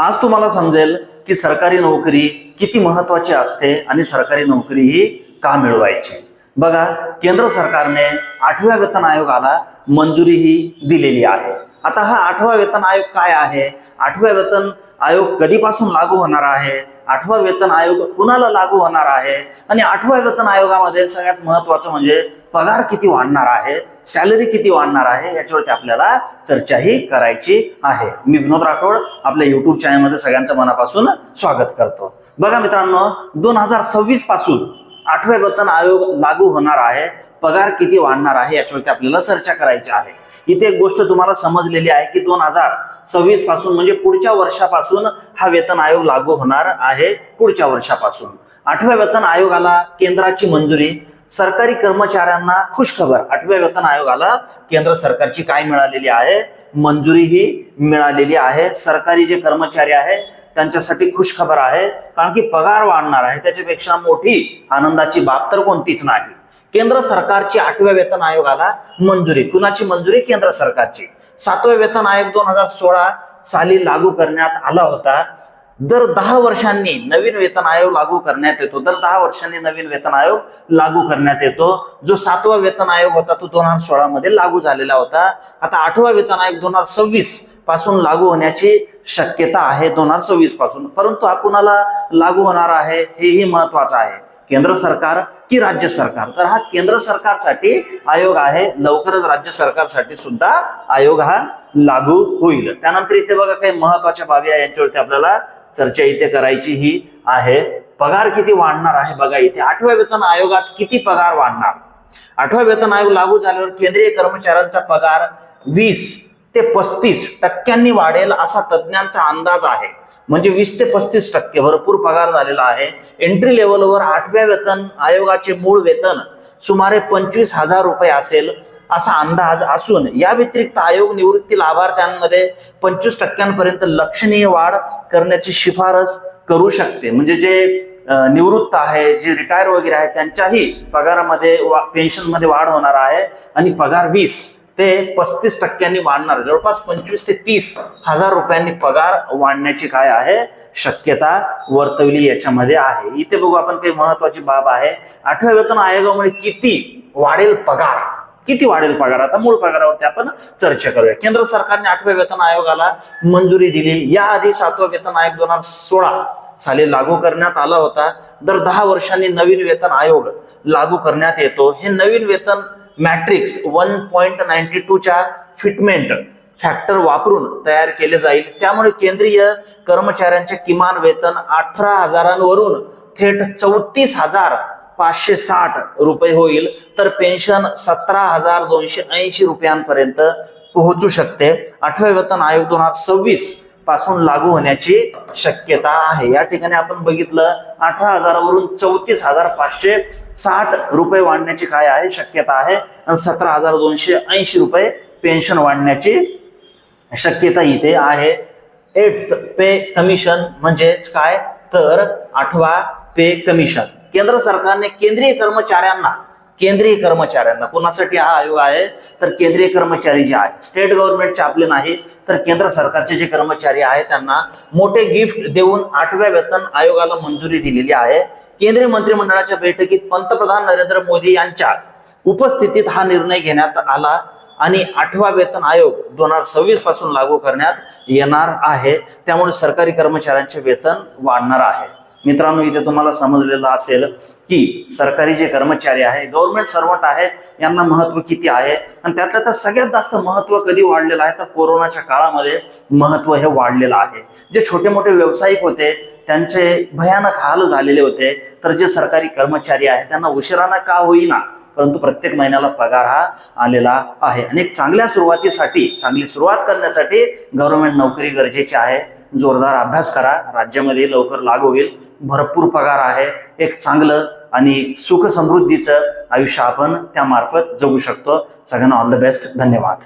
आज तुम्हाला समजेल की सरकारी नोकरी किती महत्वाची असते आणि सरकारी नोकरी ही का मिळवायची? बघा केंद्र सरकारने आठव्या वेतन आयोगाला मंजुरी ही दिलेली आहे. आता हा आठवा वेतन आयोग काय आहे? आठव्या वेतन आयोग कधीपासून लागू होणार आहे? आठवा वेतन आयोग कुणाला लागू होणार आहे? आणि आठव्या वेतन आयोगामध्ये सगळ्यात महत्वाचं म्हणजे पगार किती वाढणार आहे? सॅलरी किती वाढणार आहे? याच्यावरती आपल्याला चर्चाही करायची आहे. मी विनोद राठोड आपल्या युट्यूब चॅनलमध्ये सगळ्यांचं मनापासून स्वागत करतो. बघा मित्रांनो दोन हजार सव्वीसपासून आठवे वेतन आयोग लागू होणार आहे पगार किती वाढणार आहे याच्यावरती आपल्याला चर्चा करायची आहे. इथे एक गोष्ट तुम्हाला समजलेली आहे की दोन हजार सव्वीसपासून म्हणजे पुढच्या वर्षापासून हा वेतन आयोग लागू होणार आहे पुढच्या वर्षापासून. आठव्या वेतन आयोगाला केंद्राची मंजुरी सरकारी कर्मचाऱ्यांना खुशखबर. आठव्या वेतन आयोगाला केंद्र सरकारची काय मिळालेली आहे? मंजुरी ही मिळालेली आहे. सरकारी जे कर्मचारी आहे त्यांच्यासाठी खुशखबर आहे. कारण की पगार वाढणार आहे. त्याच्यापेक्षा मोठी आनंदाची बाब तर कोणतीच नाही. केंद्र सरकारची आठव्या वेतन आयोगाला मंजुरी. कुणाची मंजुरी? केंद्र सरकारची. सातवे वेतन आयोग दोन हजार सोळा साली लागू करण्यात आला होता. दर दहा वर्षांनी नवीन वेतन आयोग लागू करण्यात येतो. दर दहा वर्षांनी नवीन वेतन आयोग लागू करण्यात येतो. जो सातवा वेतन आयोग होता तो दोन हजार सोळा मध्ये लागू झालेला होता. आता आठवा वेतन आयोग दोन हजार सव्वीसपासून लागू होण्याची शक्यता आहे दोन हजार सव्वीसपासून. परंतु हा कुणाला लागू होणार आहे हेही महत्वाचं आहे. केंद्र सरकार की राज्य सरकार? तर हा केंद्र सरकारसाठी आयोग आहे. लवकरच राज्य सरकारसाठी सुद्धा आयोग हा लागू होईल. त्यानंतर इथे बघा काही महत्त्वाच्या बाबी आहे. यांच्यावरती आपल्याला चर्चा इथे करायची ही आहे. पगार किती वाढणार आहे बघा इथे. आठव्या वेतन आयोगात किती पगार वाढणार? आठवा वेतन आयोग लागू झाल्यावर केंद्रीय कर्मचाऱ्यांचा पगार वीस ते पस्तीस टक्क्यांनी वाढेल असा तज्ज्ञांचा अंदाज आहे. म्हणजे वीस ते पस्तीस टक्के भरपूर पगार झालेला आहे. एंट्री लेवलवर आठव्या वेतन आयोगाचे मूळ वेतन सुमारे पंचवीस हजार रुपये असेल असा अंदाज असून या व्यतिरिक्त आयोग निवृत्ती लाभार्थ्यांमध्ये पंचवीस टक्क्यांपर्यंत लक्षणीय वाढ करण्याची शिफारस करू शकते. म्हणजे जे निवृत्त आहे जे रिटायर वगैरे आहे त्यांच्याही पगारामध्ये वा पेन्शनमध्ये वाढ होणार आहे आणि पगार वीस ते पस्तीस टक्क्यांनी वाढणार. जवळपास पंचवीस ते तीस हजार रुपयांनी पगार वाढण्याची काय आहे? शक्यता वर्तवली याच्यामध्ये आहे. इथे बघू आपण काही महत्वाची बाब आहे. आठव्या वेतन आयोगामुळे किती वाढेल पगार? किती वाढेल पगार? आता मूळ पगारावरती आपण चर्चा करूया. केंद्र सरकारने आठव्या वेतन आयोगाला मंजुरी दिली. याआधी सातवा वेतन आयोग दोन हजार सोळा साली लागू करण्यात आला होता. दर दहा वर्षांनी नवीन वेतन आयोग लागू करण्यात येतो. हे नवीन वेतन मॅट्रिक्स वन पॉईंट नाईन्टी टूच्या फिटमेंट फॅक्टर वापरून तयार केले जाईल. त्यामुळे केंद्रीय कर्मचाऱ्यांचे किमान वेतन अठरा हजारांवरून थेट चौतीस हजार पाचशे साठ रुपये होईल. तर पेन्शन सतरा हजार दोनशे ऐंशी रुपयांपर्यंत पोहोचू शकते. आठवे वेतन आयोग दोन हजार सव्वीस पासून लागू होण्याची शक्यता आहे. या ठिकाणी आपण बघितलं अठरा हजारावरून चौतीस हजार पाचशे साठ रुपये वाढण्याची काय आहे? शक्यता आहे. आणि सतरा हजार दोनशे ऐंशी रुपये पेन्शन वाढण्याची शक्यता इथे आहे. एट पे कमिशन म्हणजेच काय? तर आठवा पे कमिशन. केंद्र सरकारने केंद्रीय कर्मचाऱ्यांना केंद्रीय कर्मचाऱ्यांना. कोणासाठी हा आयोग आहे? तर केंद्रीय कर्मचारी जे आहे स्टेट गव्हर्नमेंटचे आपले नाही तर केंद्र सरकारचे जे कर्मचारी आहे त्यांना मोठे गिफ्ट देऊन आठव्या वेतन आयोगाला मंजुरी दिलेली आहे. केंद्रीय मंत्रिमंडळाच्या बैठकीत पंतप्रधान नरेंद्र मोदी यांच्या उपस्थितीत हा निर्णय घेण्यात आला आणि आठवा वेतन आयोग दोन हजार सव्वीसपासून लागू करण्यात येणार आहे. त्यामुळे सरकारी कर्मचाऱ्यांचे वेतन वाढणार आहे. मित्रांनो इथे तुम्हाला समजलेलं असेल की सरकारी जे कर्मचारी आहे गव्हर्नमेंट सर्वंट आहे यांना महत्त्व किती आहे? आणि त्यातल्या तर सगळ्यात जास्त महत्त्व कधी वाढलेलं आहे? तर कोरोनाच्या काळामध्ये महत्त्व हे वाढलेलं आहे. जे छोटे मोठे व्यावसायिक होते त्यांचे भयानक हाल झालेले होते. तर जे सरकारी कर्मचारी आहे त्यांना उशिराना का होईना परंतु प्रत्येक महिन्याला पगार हा आलेला आहे. आणि एक चांगल्या सुरुवातीसाठी चांगली सुरुवात करण्यासाठी गव्हर्नमेंट नोकरी गरजेची आहे. जोरदार अभ्यास करा. राज्यामध्ये लवकर लागू होईल. भरपूर पगार आहे. एक चांगलं आणि सुख समृद्धीचं आयुष्य आपण त्यामार्फत जगू शकतो. सगळ्यांना ऑल द बेस्ट धन्यवाद.